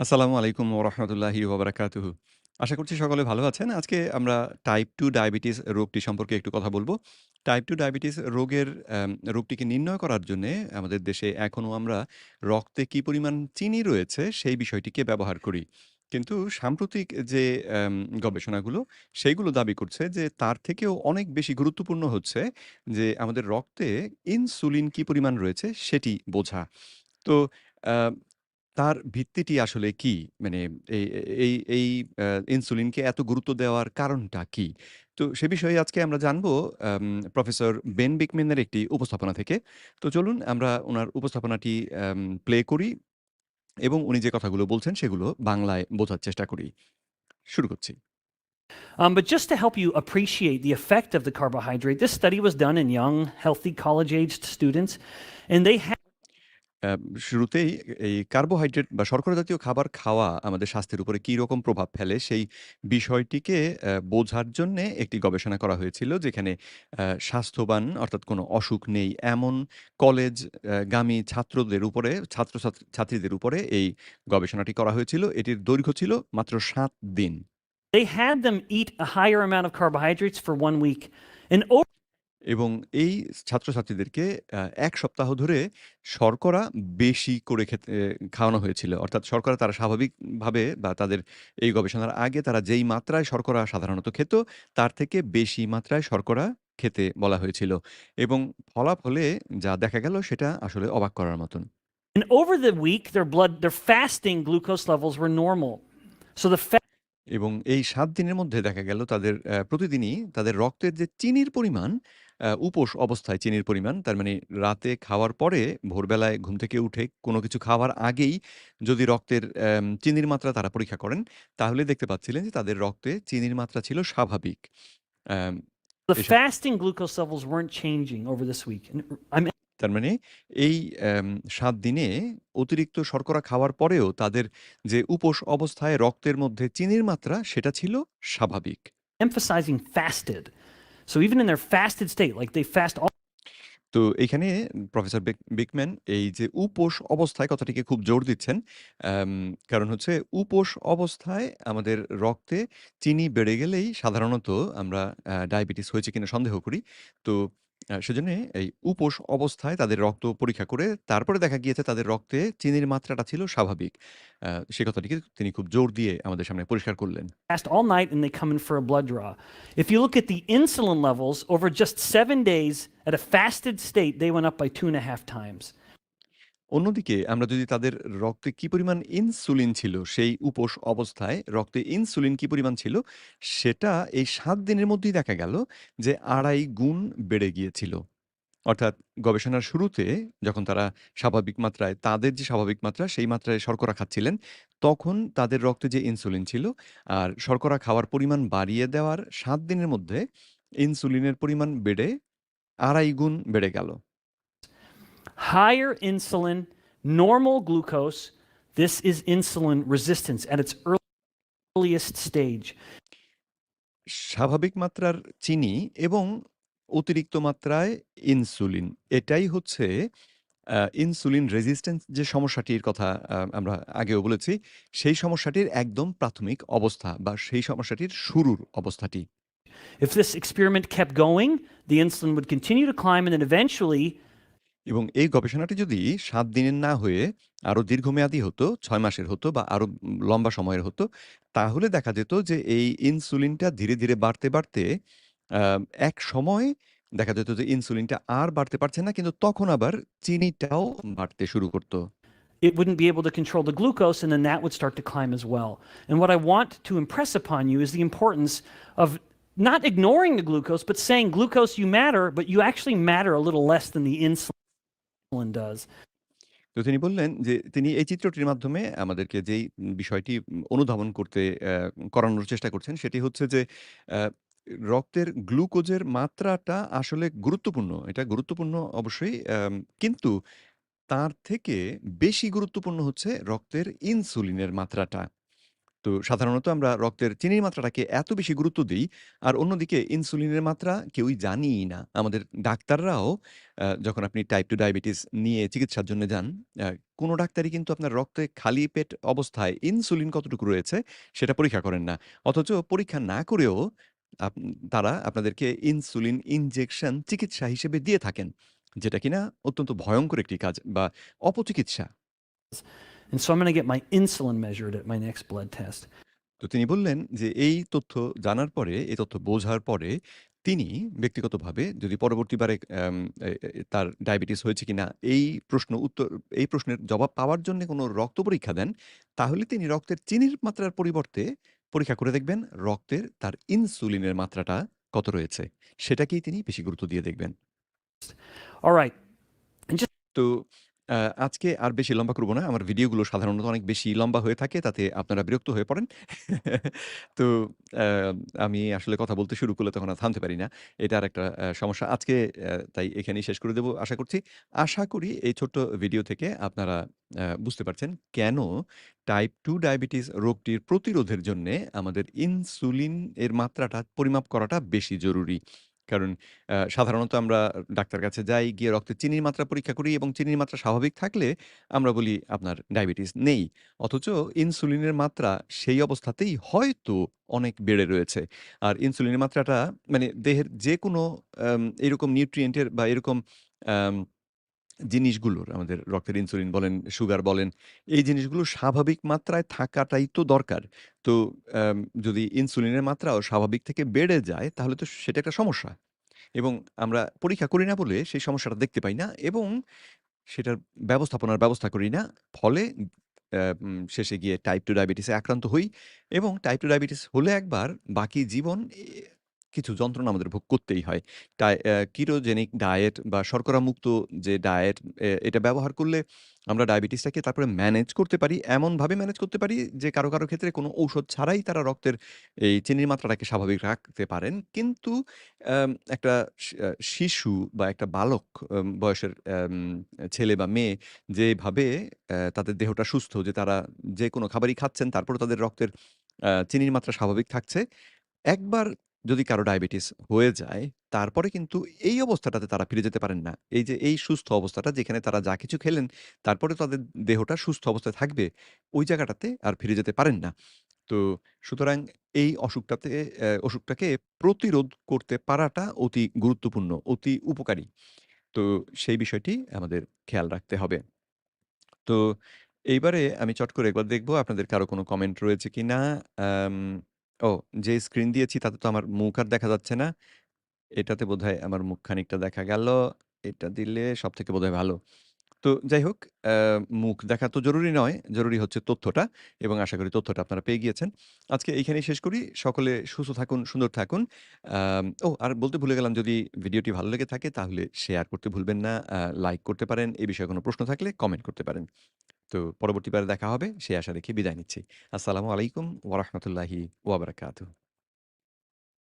আসসালামু আলাইকুম ওয়া রাহমাতুল্লাহি ওয়া আশা করছি সকলে ভালো আছেন। আজকে আমরা টাইপ টু ডায়াবেটিস রোগটি সম্পর্কে একটু কথা বলব টাইপ টু ডায়াবেটিস রোগের রোগটিকে নির্ণয় করার জন্যে আমাদের দেশে এখনও আমরা রক্তে কি পরিমাণ চিনি রয়েছে সেই বিষয়টিকে ব্যবহার করি। কিন্তু সাম্প্রতিক যে গবেষণাগুলো সেইগুলো দাবি করছে যে তার থেকেও অনেক বেশি গুরুত্বপূর্ণ হচ্ছে যে আমাদের রক্তে ইনসুলিন কি পরিমাণ রয়েছে সেটি বোঝা। তো তার ভিত্তিটি আসলে কি? মানে এই এই ইনসুলিনকে এত গুরুত্ব দেওয়ার কারণটা কি? তো সে বিষয়ে আজকে আমরা জানব প্রফেসর বেন বিকম্যানের একটি উপস্থাপনা থেকে। তো চলুন আমরা উনার উপস্থাপনাটি প্লে করি এবং উনি যে কথাগুলো বলছেন সেগুলো বাংলায় বোঝার চেষ্টা করি। শুরু করছি। Um, but just to help you appreciate the effect of the carbohydrate, this study was done in young, healthy, college aged students, and they had শুরুতেই এই কার্বোহাইড্রেট বা শর্করা জাতীয় খাবার খাওয়া আমাদের স্বাস্থ্যের উপরে কি রকম প্রভাব ফেলে সেই বিষয়টিকে বোঝার জন্যে একটি গবেষণা করা হয়েছিল যেখানে স্বাস্থ্যবান অর্থাৎ কোনো অসুখ নেই এমন কলেজ গামী ছাত্রদের উপরে ছাত্রছাত্রী ছাত্রীদের উপরে এই গবেষণাটি করা হয়েছিল। এটির দৈর্ঘ্য ছিল মাত্র ৭ দিন। they had them eat a higher amount of carbohydrates for one week. And over এবং এই ছাত্রছাত্রীদেরকে আ ১ সপ্তাহ ধরে শর্করা বেশি করে খেতে খাওয়ানো হয়েছিল। অর্থাৎ শর্করা তারা স্বাভাবিকভাবে বা তাদের এই গবেষণার আগে তারা যেই মাত্রায় শর্করা সাধারণত খেত, তার থেকে বেশি মাত্রায় শর্করা খেতে বলা হয়েছিল। এবং ফলাফলে যা দেখা গেল সেটা আসলে অবাক করার মতন। and over the week, their blood, their fasting glucose levels were normal. So the fa- এবং এই ৭ দিনের মধ্যে দেখা গেল তাদের অ্যা প্রতিদিনই তাদের রক্তের যে চিনির পরিমাণ উপোস অবস্থায় চিনির পরিমাণ, তার মানে রাতে খাওয়ার পরে ভোরবেলায় ঘুম থেকে উঠে কোনো কিছু খাওয়ার আগেই যদি রক্তের চিনির মাত্রা তারা পরীক্ষা করেন, তাহলে দেখতে পাচ্ছিলেন যে তাদের রক্তে চিনির মাত্রা ছিল স্বাভাবিক। অ্যাম the এসব fasting glucose levels weren't changing over this week. And I'm তার মানে এই ৭ দিনে অতিরিক্ত শর্করা খাওয়ার পরেও তাদের যে উপোস অবস্থায় রক্তের মধ্যে চিনির মাত্রা সেটা ছিল স্বাভাবিক। emphasizing fasted. So even in their fasted state, like they fast all তো এখানে প্রফেসর বেক বিকম্যান এই যে উপোষ অবস্থায় কথাটিকে খুব জোর দিচ্ছেন। কারণ হচ্ছে উপোষ অবস্থায় আমাদের রক্তে চিনি বেড়ে গেলেই সাধারণত আমরা ডায়াবেটিস হয়েছে কিনা সন্দেহ করি। তো আ এই উপোস অবস্থায় তাদের রক্ত পরীক্ষা করে তারপরে দেখা গিয়েছে তাদের রক্তে চিনির মাত্রাটা ছিল স্বাভাবিক। আ সে কথাটিকে তিনি খুব জোর দিয়ে আমাদের সামনে পরিষ্কার করলেন। fast all night and they come in for a blood draw. If you look at the insulin levels over just seven days at a fasted state, they went up by two and a half times. অন্যদিকে আমরা যদি তাদের রক্তে কি পরিমাণ insulin ছিল, সেই উপোস অবস্থায় রক্তে ইনসুলিন কি পরিমাণ ছিল, সেটা এই সাত দিনের মধ্যেই দেখা গেল যে ২.৫ গুণ বেড়ে গিয়েছিল। অর্থাৎ গবেষণার শুরুতে যখন তারা স্বাভাবিক মাত্রায় তাদের যে স্বাভাবিক মাত্রা, সেই মাত্রায় শর্করা খাচ্ছিলেন, তখন তাদের রক্তে যে ইনসুলিন ছিল আর শর্করা খাওয়ার পরিমাণ বাড়িয়ে দেওয়ার সাত দিনের মধ্যে ইনসুলিনের পরিমাণ বেড়ে ২.৫ গুণ বেড়ে গেল। Higher insulin, normal glucose. This is insulin resistance at its earliest stage. স্বাভাবিক মাত্রার চিনি এবং অতিরিক্ত মাত্রায় ইনসুলিন। এটাই হচ্ছে ইনসুলিন রেজিস্ট্যান্স যে সমস্যাটির কথা আমরা আগেও বলেছি, সেই সমস্যাটির একদম প্রাথমিক অবস্থা বা সেই সমস্যাটির শুরুর অবস্থাটি। If this experiment kept going, the insulin would continue to climb and then eventually এবং এই গবেষণাটি যদি ৭ দিনের না হয়ে আরও দীর্ঘমেয়াদী হতো, ৬ মাসের হতো বা আরও লম্বা সময়ের হতো, তাহলে দেখা যেত যে এই ইনসুলিনটা ধীরে, ধীরে বাড়তে, বাড়তে আ একসময় দেখা যেত যে ইনসুলিনটা আর বাড়তে পারছে না। কিন্তু তখন আবার চিনিটাও বাড়তে শুরু করত। it wouldn't be able to control the glucose, and then that would start to climb as well. And what I want to impress upon you is the importance of not ignoring the glucose, but saying, glucose, you matter, but you actually matter a little less than the insulin does. তো তিনি বললেন যে তিনি এই চিত্রটির মাধ্যমে আমাদেরকে যেই বিষয়টি অনুধাবন করতে করানোর চেষ্টা করছেন সেটি হচ্ছে যে রক্তের গ্লুকোজের মাত্রাটা আসলে গুরুত্বপূর্ণ। এটা গুরুত্বপূর্ণ অবশ্যই কিন্তু তার থেকে বেশি গুরুত্বপূর্ণ হচ্ছে রক্তের ইনসুলিনের মাত্রাটা। তো সাধারণত আমরা রক্তের চিনির মাত্রাটাকে এত বেশি গুরুত্ব দিই আর অন্যদিকে ইনসুলিনের মাত্রা কেউই জানিই না। আমাদের ডাক্তাররাও যখন আপনি টাইপ টু ডায়াবেটিস নিয়ে চিকিৎসার জন্য যান, কোনো ডাক্তারই কিন্তু আপনার রক্তে খালি পেট অবস্থায় ইনসুলিন কতটুকু রয়েছে সেটা পরীক্ষা করেন না। অথচ পরীক্ষা না করেও আপ তারা আপনাদেরকে ইনসুলিন ইনজেকশন চিকিৎসা হিসেবে দিয়ে থাকেন। যেটা কিনা অত্যন্ত ভয়ঙ্কর একটি কাজ বা অপচিকিৎসা। And so I'm going to get my insulin measured at my next blood test. তো তিনি বললেন যে এই তথ্য জানার পরে, এই তথ্য বোঝার পরে তিনি ব্যক্তিগতভাবে যদি পরবর্তীবারে আম এ এ তার ডায়াবেটিস হয়েছে কিনা এই প্রশ্ন উত্তর এই প্রশ্নের জবাব পাওয়ার জন্যে কোনো রক্ত পরীক্ষা দেন, তাহলে তিনি রক্তের চিনির মাত্রার পরিবর্তে পরীক্ষা করে দেখবেন রক্তের তার ইনসুলিনের মাত্রাটা কত রয়েছে। সেটাকেই তিনি বেশি গুরুত্ব দিয়ে দেখবেন। All right. And just তো আজকে আর বেশি লম্বা করব না। আমার ভিডিওগুলো সাধারণত অনেক বেশি লম্বা হয়ে থাকে। তাতে আপনারা বিরক্ত হয়ে পড়েন। তো আমি আসলে কথা বলতে শুরু করলে তখন আর থামতে পারি না। এটা আরেকটা আ সমস্যা। আজকে তাই এখানেই শেষ করে দেব, আশা করছি। আশা করি এই ছোট্ট ভিডিও থেকে আপনারা বুঝতে পারছেন কেন টাইপ 2 ডায়াবেটিস রোগটির প্রতিরোধের জন্যে আমাদের ইনসুলিন এর মাত্রাটা পরিমাপ করাটা বেশি জরুরি। কারণ সাধারণত আমরা ডাক্তার কাছে যাই, গিয়ে রক্তে চিনির মাত্রা পরীক্ষা করি এবং চিনির মাত্রা স্বাভাবিক থাকলে আমরা বলি আপনার ডায়াবেটিস নেই। অথচ ইনসুলিনের মাত্রা সেই অবস্থাতেই হয়তো অনেক বেড়ে রয়েছে। আর ইনসুলিনের মাত্রাটা মানে দেহের যে কোনো এরকম নিউট্রিয়েন্টের বা এরকম জিনিসগুলোর আমাদের রক্তের ইনসুলিন বলেন, সুগার বলেন, এই জিনিসগুলো স্বাভাবিক মাত্রায় থাকাটাই তো দরকার। তো যদি ইনসুলিনের মাত্রাও স্বাভাবিক থেকে বেড়ে যায় তাহলে তো সেটা একটা সমস্যা। এবং আমরা পরীক্ষা করি না বলে সেই সমস্যাটা দেখতে পাই না এবং সেটার ব্যবস্থাপনার ব্যবস্থা করি না। ফলে শেষে গিয়ে টাইপ টু ডায়াবেটিসে আক্রান্ত হই এবং টাইপ টু ডায়াবেটিস হলে একবার বাকি জীবন কিছু যন্ত্রণা আমাদের ভোগ করতেই হয়। টাই আ কিটোজেনিক ডায়েট বা শর্করামুক্ত যে ডায়েট এটা ব্যবহার করলে আমরা ডায়াবেটিসটাকে তারপরে ম্যানেজ করতে পারি। এমনভাবে ম্যানেজ করতে পারি যে কারও, কারও ক্ষেত্রে কোনো ঔষধ ছাড়াই তারা রক্তের এই চিনির মাত্রাটাকে স্বাভাবিক রাখতে পারেন। কিন্তু একটা শিশু বা একটা বালক বয়সের ছেলে বা মেয়ে যেভাবে তাদের দেহটা সুস্থ যে তারা যে কোনো খাবারই খাচ্ছেন তারপরেও তাদের রক্তের চিনির মাত্রা স্বাভাবিক থাকছে। একবার যদি কারও ডায়াবেটিস হয়ে যায়, তারপরে কিন্তু এই অবস্থাটাতে তারা ফিরে যেতে পারেন না। এই যে এই সুস্থ অবস্থাটা যেখানে তারা যা কিছু খেলেন, তারপরে তাদের দেহটা সুস্থ অবস্থায় থাকবে, ওই জায়গাটাতে আর ফিরে যেতে পারেন না। তো সুতরাং এই অসুখটাতে অসুখটাকে প্রতিরোধ করতে পারাটা অতি গুরুত্বপূর্ণ, অতি উপকারী। তো সেই বিষয়টি আমাদের খেয়াল রাখতে হবে। তো এইবারে আমি চট করে একবার দেখব আপনাদের কারও কোনো কমেন্ট রয়েছে কিনা। আম ও, যে স্ক্রিন দিয়েছি তাতে তো আমার মুখ আর দেখা যাচ্ছে না। এটাতে বোধহয় আমার মুখ খানিকটা দেখা গেল। এটা দিলে সব থেকে বোধহয় ভালো। তো যাই হোক মুখ দেখা তো জরুরি নয়। জরুরি হচ্ছে তথ্যটা এবং আশা করি তথ্যটা আপনারা পেয়ে গিয়েছেন। আজকে এইখানেই শেষ করি। সকলে সুস্থ থাকুন, সুন্দর থাকুন। ও আর বলতে ভুলে গেলাম যদি ভিডিওটি ভালো লেগে থাকে তাহলে শেয়ার করতে ভুলবেন না। লাইক করতে পারেন। এ বিষয়ে কোনো প্রশ্ন থাকলে কমেন্ট করতে পারেন। তো পরবর্তীবারে দেখা হবে সেই আশা রেখে বিদায় নিচ্ছি। আসসালামু আলাইকুম ওয়া রাহমাতুল্লাহি।